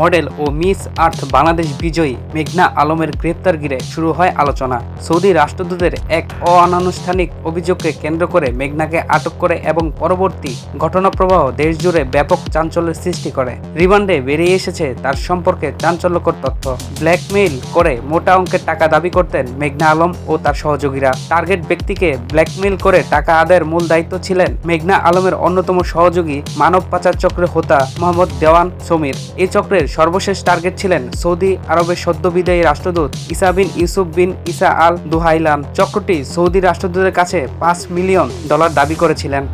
Model ও Miss Earth Bangladesh বিজয়ী মেঘনা আলমের গ্রেপ্তার ঘিরে শুরু হয় আলোচনা। সৌদি রাষ্ট্রদূতের এক অনানুষ্ঠানিক অভিযোগকে কেন্দ্র করে মেঘনাকে আটক করে এবং পরবর্তী ঘটনাপ্রবাহ দেশজুড়ে ব্যাপক চাঞ্চল্যের সৃষ্টি করে। রিমান্ডে বেরিয়ে এসেছে তার সম্পর্কে চাঞ্চল্যকর তথ্য। ব্ল্যাকমেইল করে মোটা অঙ্কের টাকা দাবি করতেন মেঘনা আলম ও তার সহযোগীরা। টার্গেট ব্যক্তিকে ব্ল্যাকমেইল করে টাকা আদায়ের মূল দায়িত্ব ছিলেন মেঘনা আলমের অন্যতম সহযোগী মানব পাচার চক্রের হোতা মোহাম্মদ দেওয়ান সমীর। এই চক্রের সর্বশেষ টার্গেট ছিলেন সৌদি আরবের সদ্য বিদায়ী রাষ্ট্রদূত ইসা বিন ইউসুফ বিন ইসা আল দুহাইলান। চক্রটি সৌদি রাষ্ট্রদূতের কাছে পাঁচ মিলিয়ন ডলার দাবি করেছিলেন।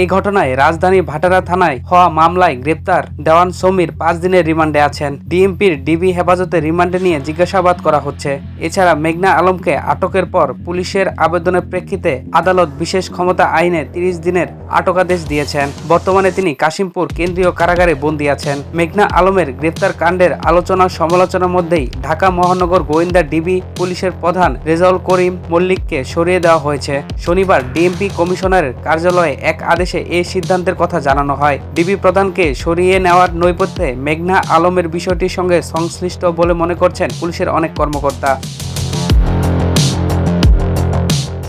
এই ঘটনায় রাজধানী ভাটারা থানায় হওয়া মামলায় গ্রেপ্তার দেওয়ান সমীর পাঁচ দিনের রিমান্ডে আছেন। ডিএমপির ডিবি হেফাজতে রিমান্ডে নিয়ে জিজ্ঞাসাবাদ করা হচ্ছে। এছাড়া মেঘনা আলমকে আটকের পর পুলিশের আবেদনের প্রেক্ষিতে আদালত বিশেষ ক্ষমতা আইনে তিরিশ দিনের আটকাদেশ দিয়েছেন। বর্তমানে তিনি কাশিমপুর কেন্দ্রীয় কারাগারে বন্দী আছেন। মেঘনা আলমের গ্রেপ্তার কাণ্ডের আলোচনা সমালোচনার মধ্যেই ঢাকা মহানগর গোয়েন্দা ডিবি পুলিশের প্রধান রেজাউল করিম মল্লিককে সরিয়ে দেওয়া হয়েছে। শনিবার ডিএমপি কমিশনারের কার্যালয়ে এক আদেশে এই সিদ্ধান্তের কথা জানানো হয়। ডিবি প্রধানকে সরিয়ে নেওয়ার নৈপথ্যে মেঘনা আলমের বিষয়টির সঙ্গে সংশ্লিষ্ট বলে মনে করছেন পুলিশের অনেক কর্মকর্তা।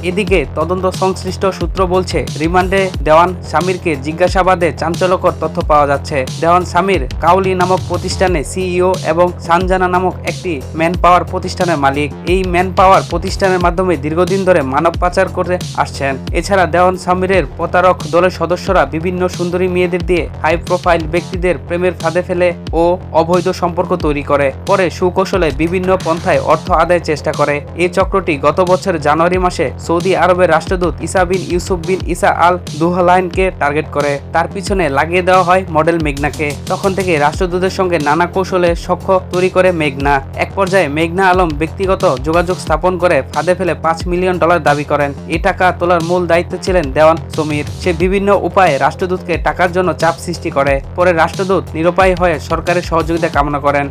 এদিকে তদন্ত সংশ্লিষ্ট সূত্র বলছে, রিমান্ডে দেওয়ান সামিরকে জিজ্ঞাসাবাদে চাঞ্চল্যকর তথ্য পাওয়া যাচ্ছে। দেওয়ান সামির কাউলি নামক প্রতিষ্ঠানে সিইও এবং সানজানা নামক একটি ম্যান পাওয়ার প্রতিষ্ঠানের মালিক। এই ম্যান পাওয়ার প্রতিষ্ঠানের মাধ্যমে দীর্ঘদিন ধরে মানব পাচার করে আসছেন। এছাড়া দেওয়ান সামিরের প্রতারক দলের সদস্যরা বিভিন্ন সুন্দরী মেয়েদের দিয়ে হাই প্রোফাইল ব্যক্তিদের প্রেমের ফাঁদে ফেলে ও অবৈধ সম্পর্ক তৈরি করে। পরে সুকৌশলে বিভিন্ন পন্থায় অর্থ আদায়ের চেষ্টা করে। এই চক্রটি গত বছর জানুয়ারি মাসে সৌদি আরবের রাষ্ট্রদূত ইসা বিন ইউসুফ বিন ইসা আল দুহালাইনকে টার্গেট করে। তার পিছনে লাগিয়ে দেওয়া হয় মডেল মেঘনাকে। তখন থেকে রাষ্ট্রদূতের সঙ্গে নানা কৌশলে সখ্য তৈরি করে মেঘনা। এক পর্যায়ে মেঘনা আলম ব্যক্তিগত যোগাযোগ স্থাপন করে ফাঁদে ফেলে পাঁচ মিলিয়ন ডলার দাবি করেন। এই টাকা তোলার মূল দায়িত্ব ছিলেন দেওয়ান সমীর। সে বিভিন্ন উপায়ে রাষ্ট্রদূতকে টাকার জন্য চাপ সৃষ্টি করে। পরে রাষ্ট্রদূত নিরুপায় হয়ে সরকারের সহযোগিতা কামনা করেন।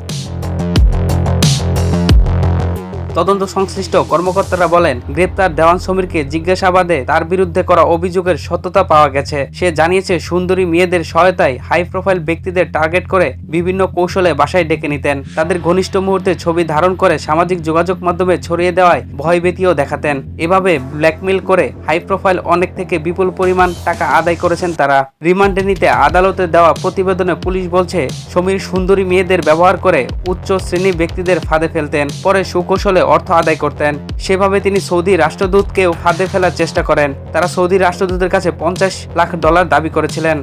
তদন্ত সংশ্লিষ্ট কর্মকর্তারা বলেন, গ্রেপ্তার দেওয়ান সমীরকে জিজ্ঞাসাবাদে তার বিরুদ্ধে করা অভিযোগের সত্যতা পাওয়া গেছে। সে জানিয়েছে, সুন্দরী মেয়েদের সহায়তায় হাই প্রোফাইল ব্যক্তিদের টার্গেট করে বিভিন্ন কৌশলে বাসায় ডেকে নিতেন। তাদের ঘনিষ্ঠ মুহূর্তে ছবি ধারণ করে সামাজিক যোগাযোগ মাধ্যমে ছড়িয়ে দেওয়ায় ভয়ভীতিও দেখাতেন। এভাবে ব্ল্যাকমেল করে হাই প্রোফাইল অনেক থেকে বিপুল পরিমাণ টাকা আদায় করেছেন তারা। রিমান্ডে নিতে আদালতে দেওয়া প্রতিবেদনে পুলিশ বলছে, সমীর সুন্দরী মেয়েদের ব্যবহার করে উচ্চ শ্রেণি ব্যক্তিদের ফাঁদে ফেলতেন। পরে সুকৌশলে অর্থ আদায় করতেন। সেভাবে তিনি সৌদি রাষ্ট্রদূতকেও ফাঁদে ফেলার চেষ্টা করেন। তারা সৌদি রাষ্ট্রদূতের কাছে পঞ্চাশ লাখ ডলার দাবি করেছিলেন।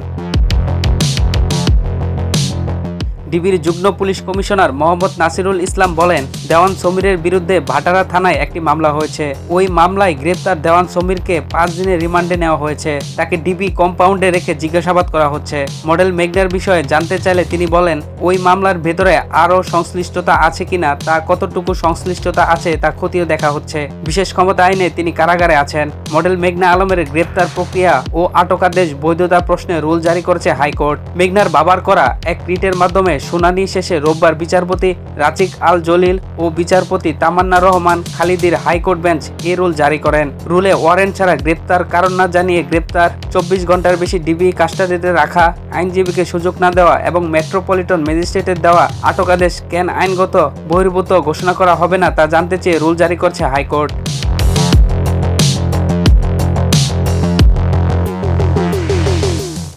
ডিবির যুগ্ম পুলিশ কমিশনার মোহাম্মদ নাসিরুল ইসলাম বলেন, দেওয়ান সমীরের বিরুদ্ধে ভাটারা থানায় একটি মামলা হয়েছে। ওই মামলায় গ্রেপ্তার দেওয়ান সমীরকে পাঁচ দিনের রিমান্ডে নেওয়া হয়েছে। তাকে ডিবি কম্পাউন্ডে রেখে জিজ্ঞাসাবাদ করা হচ্ছে। মডেল মেঘনার বিষয়ে জানতে চাইলে তিনি বলেন, ওই মামলার ভেতরে আরও সংশ্লিষ্টতা আছে কিনা, তা কতটুকু সংশ্লিষ্টতা আছে তা খতিয়ে দেখা হচ্ছে। বিশেষ ক্ষমতা আইনে তিনি কারাগারে আছেন। মডেল মেঘনা আলমের গ্রেপ্তার প্রক্রিয়া ও আটকাদেশ বৈধতা প্রশ্নে রুল জারি করেছে হাইকোর্ট। মেঘনার বাবার করা এক রিটের মাধ্যমে শুনানি শেষে রোববার বিচারপতি রাচিক আল জলিল ও বিচারপতি তামান্না রহমান খালিদির হাইকোর্ট বেঞ্চ এ রুল জারি করেন। রুলে ওয়ারেন্ট ছাড়া গ্রেপ্তার কারণ না জানিয়ে গ্রেপ্তার, চব্বিশ ঘণ্টার বেশি ডিবি কাস্টাডিতে রাখা, আইনজীবীকে সুযোগ না দেওয়া এবং মেট্রোপলিটন ম্যাজিস্ট্রেটের দেওয়া আটকাদেশ কেন আইনগত বহির্ভূত ঘোষণা করা হবে না তা জানতে চেয়ে রুল জারি করছে হাইকোর্ট।